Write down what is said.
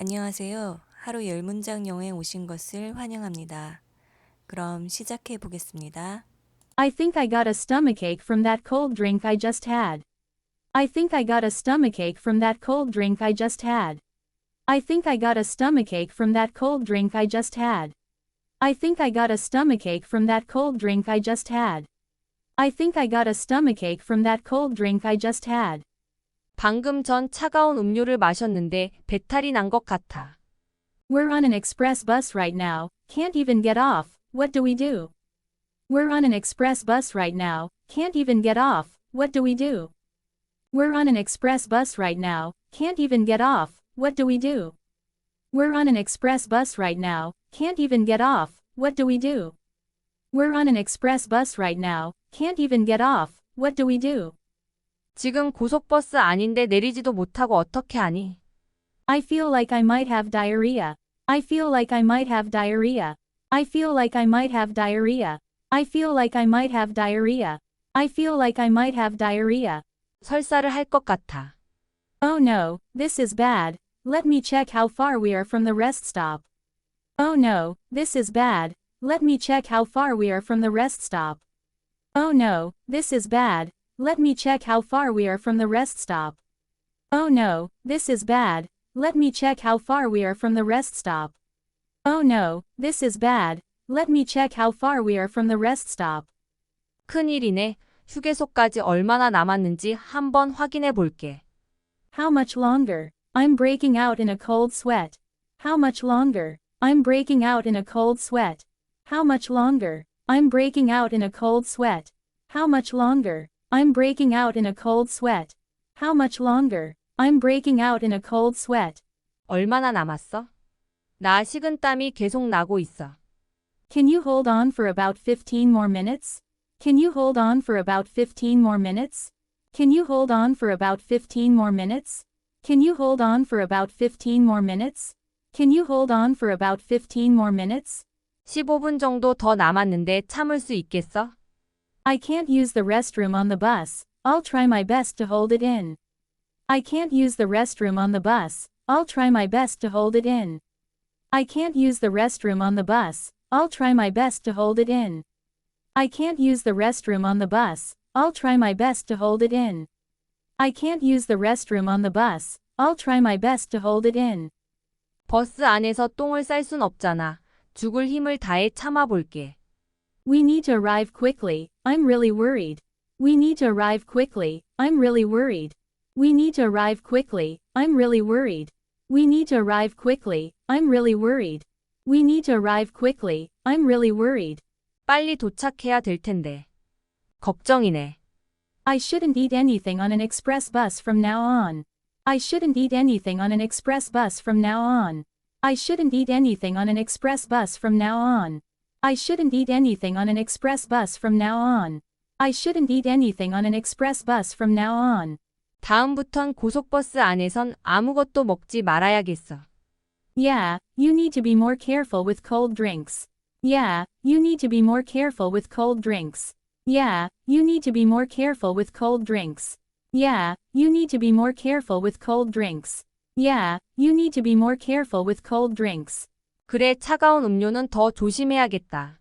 안녕하세요. 하루 열 문장 여행 오신 것을 환영합니다. 그럼 시작해 보겠습니다. I think I got a stomachache from that cold drink I just had. I think I got a stomachache from that cold drink I just had. I think I got a stomachache from that cold drink I just had. I think I got a stomachache from that cold drink I just had. I think I got a stomachache from that cold drink I just had. 방금 전 차가운 음료를 마셨는데 배탈이 난 것 같아. We're on an express bus right now, can't even get off, what do we do? We're on an express bus right now, can't even get off, what do we do? We're on an express bus right now, can't even get off, what do we do? We're on an express bus right now, can't even get off, what do we do? We're on an express bus right now, can't even get off, what do we do? 지금 고속버스 아닌데 내리지도 못하고 어떻게 하니? I feel like I might have diarrhea. I feel like I might have diarrhea. I feel like I might have diarrhea. I feel like I might have diarrhea. I feel like I might have diarrhea. 설사를 할 것 같아. Oh no, this is bad. Let me check how far we are from the rest stop. Oh no, this is bad. Let me check how far we are from the rest stop. Oh no, this is bad. Let me check how far we are from the rest stop. Oh no, this is bad. Let me check how far we are from the rest stop. Oh no, this is bad. Let me check how far we are from the rest stop. 큰일이네. 휴게소까지 얼마나 남았는지 한번 확인해 볼게. How much longer? I'm breaking out in a cold sweat. How much longer? I'm breaking out in a cold sweat. How much longer? I'm breaking out in a cold sweat. How much longer? I'm breaking out in a cold sweat. How much longer? I'm breaking out in a cold sweat. 얼마나 남았어? 나 식은땀이 계속 나고 있어. Can you hold on for about 15 more minutes? Can you hold on for about 15 more minutes? Can you hold on for about 15 more minutes? Can you hold on for about 15 more minutes? Can you hold on for about 15 more minutes? 15분 정도 더 남았는데 참을 수 있겠어? I can't use the restroom on the bus. I'll try my best to hold it in. I can't use the restroom on the bus. I'll try my best to hold it in. I can't use the restroom on the bus. I'll try my best to hold it in. I can't use the restroom on the bus. I'll try my best to hold it in. I can't use the restroom on the bus. I'll try my best to hold it in. 버스 안에서 똥을 쌀 순 없잖아. 죽을 힘을 다해 참아 볼게. We need to arrive quickly, I'm really worried. We need to arrive quickly, I'm really worried. We need to arrive quickly, I'm really worried. We need to arrive quickly, I'm really worried. We need to arrive quickly, I'm really worried. 빨리 도착해야 될 텐데. 걱정이네. I shouldn't eat anything on an express bus from now on. I shouldn't eat anything on an express bus from now on. I shouldn't eat anything on an express bus from now on. I shouldn't eat anything on an express bus from now on. I shouldn't eat anything on an express bus from now on. 다음부턴 고속버스 안에선 아무것도 먹지 말아야겠어. Yeah, you need to be more careful with cold drinks. Yeah, you need to be more careful with cold drinks. Yeah, you need to be more careful with cold drinks. Yeah, you need to be more careful with cold drinks. Yeah, you need to be more careful with cold drinks. 그래 차가운 음료는 더 조심해야겠다.